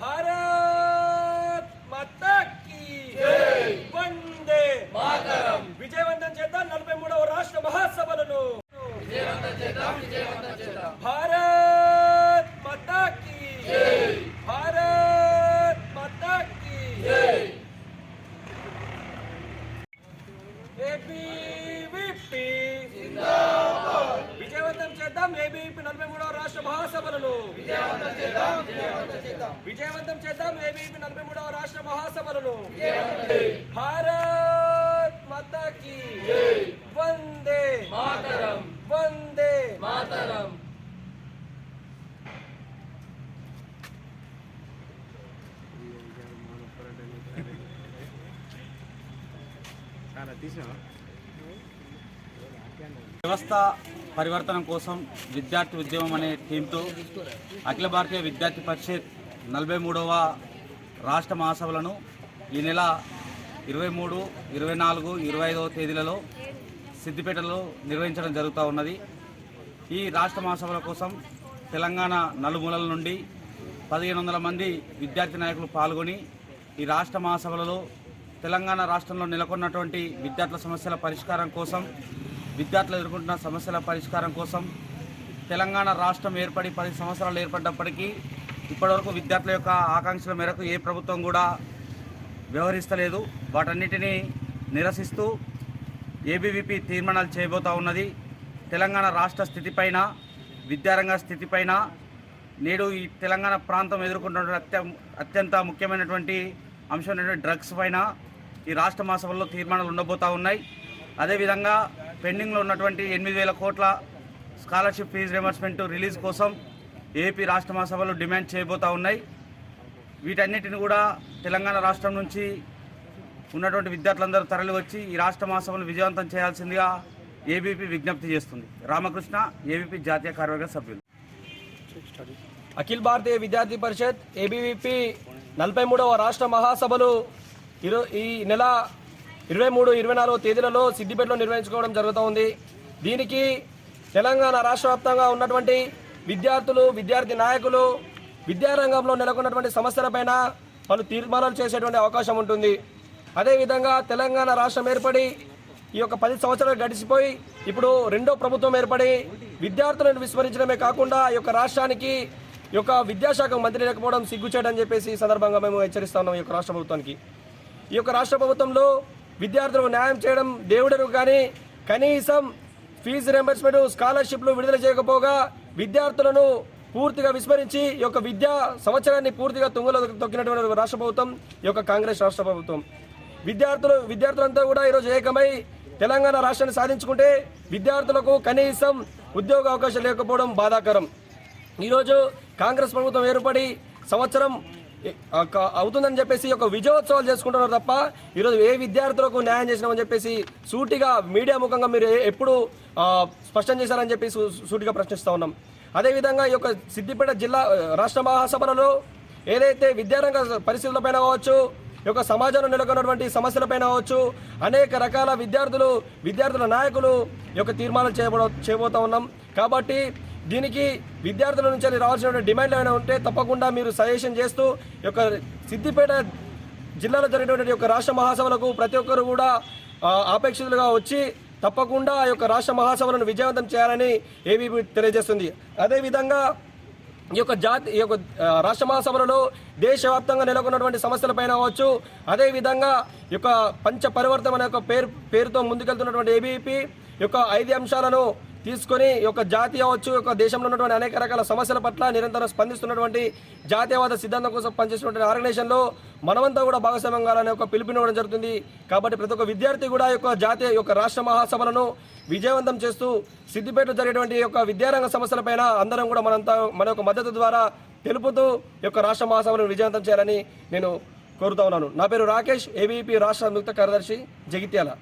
भारत విజయవంతం చేద్దాం ఏబీపీ నలభై మూడవ రాష్ట్ర మహాసభలను భారత్ మతకి వందే మాతరం వందే మాతరం వ్యవస్థ పరివర్తన కోసం విద్యార్థి ఉద్యమం అనే టీంతో అఖిల భారతీయ విద్యార్థి పరిషత్ నలభై మూడవ రాష్ట్ర మహాసభలను ఈ నెల ఇరవై మూడు ఇరవై నాలుగు ఇరవై ఐదవ తేదీలలో సిద్దిపేటలో నిర్వహించడం జరుగుతూ ఉన్నది ఈ రాష్ట్ర మహాసభల కోసం తెలంగాణ నలుమూలల నుండి పదిహేను వందల మంది విద్యార్థి నాయకులు పాల్గొని ఈ రాష్ట్ర మహాసభలలో తెలంగాణ రాష్ట్రంలో నెలకొన్నటువంటి విద్యార్థుల సమస్యల పరిష్కారం కోసం విద్యార్థులు ఎదుర్కొంటున్న సమస్యల పరిష్కారం కోసం తెలంగాణ రాష్ట్రం ఏర్పడి పది సంవత్సరాలు ఏర్పడినప్పటికీ ఇప్పటివరకు విద్యార్థుల యొక్క ఆకాంక్షల మేరకు ఏ ప్రభుత్వం కూడా వ్యవహరిస్తలేదు వాటన్నిటినీ నిరసిస్తూ ఏబీవీపీ తీర్మానాలు చేయబోతా ఉన్నది తెలంగాణ రాష్ట్ర స్థితిపైన విద్యారంగ స్థితిపైన నేడు ఈ తెలంగాణ ప్రాంతం ఎదుర్కొంటున్న అత్య అత్యంత ముఖ్యమైనటువంటి అంశం డ్రగ్స్ పైన ఈ రాష్ట్ర మాసంలో తీర్మానాలు ఉండబోతూ ఉన్నాయి అదేవిధంగా పెండింగ్లో ఉన్నటువంటి ఎనిమిది వేల కోట్ల స్కాలర్షిప్ ఫీజు రిమర్స్మెంట్ రిలీజ్ కోసం ఏపీ రాష్ట్ర మహాసభలు డిమాండ్ చేయబోతూ ఉన్నాయి వీటన్నిటిని కూడా తెలంగాణ రాష్ట్రం నుంచి ఉన్నటువంటి విద్యార్థులందరూ తరలివచ్చి ఈ రాష్ట్ర మహాసభను విజయవంతం చేయాల్సిందిగా ఏబీపీ విజ్ఞప్తి చేస్తుంది రామకృష్ణ ఏబీపీ జాతీయ కార్యవర్గ సభ్యులు అఖిల్ భారతీయ విద్యార్థి పరిషత్ ఏబీవీపీ నలభై మూడవ రాష్ట్ర మహాసభలు ఈ నెల ఇరవై మూడు ఇరవై నాలుగు తేదీలలో సిద్దిపేటలో నిర్వహించుకోవడం జరుగుతోంది దీనికి తెలంగాణ రాష్ట్ర వ్యాప్తంగా ఉన్నటువంటి విద్యార్థులు విద్యార్థి నాయకులు విద్యారంగంలో నెలకొన్నటువంటి సమస్యలపైన పలు తీర్మానాలు చేసేటువంటి అవకాశం ఉంటుంది అదేవిధంగా తెలంగాణ రాష్ట్రం ఏర్పడి ఈ యొక్క పది సంవత్సరాలు గడిచిపోయి ఇప్పుడు రెండో ప్రభుత్వం ఏర్పడి విద్యార్థులను విస్మరించడమే కాకుండా ఈ యొక్క రాష్ట్రానికి ఈ యొక్క విద్యాశాఖ మంత్రి లేకపోవడం సిగ్గుచేటని చెప్పేసి సందర్భంగా మేము హెచ్చరిస్తున్నాం ఈ యొక్క రాష్ట్ర ప్రభుత్వానికి ఈ యొక్క రాష్ట్ర ప్రభుత్వంలో విద్యార్థులకు న్యాయం చేయడం దేవుడరు కానీ కనీసం ఫీజు రెంబర్స్మెంట్ స్కాలర్షిప్లు విడుదల చేయకపోగా విద్యార్థులను పూర్తిగా విస్మరించి ఈ యొక్క విద్యా సంవత్సరాన్ని పూర్తిగా తుంగలో తొక్కినటువంటి రాష్ట్ర ప్రభుత్వం ఈ యొక్క కాంగ్రెస్ రాష్ట్ర ప్రభుత్వం విద్యార్థులు విద్యార్థులంతా కూడా ఈరోజు ఏకమై తెలంగాణ రాష్ట్రాన్ని సాధించుకుంటే విద్యార్థులకు కనీసం ఉద్యోగ అవకాశం లేకపోవడం బాధాకరం ఈరోజు కాంగ్రెస్ ప్రభుత్వం ఏర్పడి సంవత్సరం అవుతుందని చెప్పేసి ఒక విజయోత్సవాలు చేసుకుంటున్నారు తప్ప ఈరోజు ఏ విద్యార్థులకు న్యాయం చేసినామని చెప్పేసి సూటిగా మీడియా ముఖంగా మీరు ఎప్పుడు స్పష్టం చేశారని చెప్పి సూటిగా ప్రశ్నిస్తూ ఉన్నాం అదేవిధంగా ఈ యొక్క సిద్దిపేట జిల్లా రాష్ట్ర మహాసభలలో ఏదైతే విద్యారంగ పరిస్థితులపైన కావచ్చు ఈ యొక్క సమాజంలో నెలకొన్నటువంటి సమస్యలపైన కావచ్చు అనేక రకాల విద్యార్థులు విద్యార్థుల నాయకులు యొక్క తీర్మానాలు చేయబో చేయబోతా ఉన్నాం కాబట్టి దీనికి విద్యార్థుల నుంచి రావాల్సిన డిమాండ్లు ఏమైనా ఉంటే తప్పకుండా మీరు సజెషన్ చేస్తూ యొక్క సిద్దిపేట జిల్లాలో జరిగినటువంటి యొక్క రాష్ట్ర మహాసభలకు ప్రతి ఒక్కరు కూడా ఆపేక్షితులుగా వచ్చి తప్పకుండా ఆ యొక్క రాష్ట్ర మహాసభలను విజయవంతం చేయాలని ఏబీపీ తెలియజేస్తుంది అదేవిధంగా ఈ యొక్క జాతి ఈ యొక్క రాష్ట్ర మహాసభలలో దేశవ్యాప్తంగా నెలకొన్నటువంటి సమస్యలపైన అవ్వచ్చు అదేవిధంగా ఈ యొక్క పంచ పరివర్తన యొక్క పేరు పేరుతో ముందుకెళ్తున్నటువంటి ఏబీపీ యొక్క ఐదు అంశాలను తీసుకొని యొక్క జాతి అవ్వచ్చు యొక్క దేశంలో ఉన్నటువంటి అనేక రకాల సమస్యల పట్ల నిరంతరం స్పందిస్తున్నటువంటి జాతీయవాద సిద్ధాంతం కోసం పనిచేస్తున్నటువంటి ఆర్గనైజేషన్లో మనమంతా కూడా భాగస్వామ్యం కావాలనే ఒక పిలుపునివ్వడం జరుగుతుంది కాబట్టి ప్రతి ఒక్క విద్యార్థి కూడా యొక్క జాతీయ యొక్క రాష్ట్ర మహాసభలను విజయవంతం చేస్తూ సిద్దిపేటలో జరిగేటువంటి యొక్క విద్యారంగ సమస్యలపైన అందరం కూడా మనంతా మన యొక్క మద్దతు ద్వారా తెలుపుతూ యొక్క రాష్ట్ర మహాసభలను విజయవంతం చేయాలని నేను కోరుతా ఉన్నాను నా పేరు రాకేష్ ఏబీపీ రాష్ట్ర ముక్త కార్యదర్శి జగిత్యాల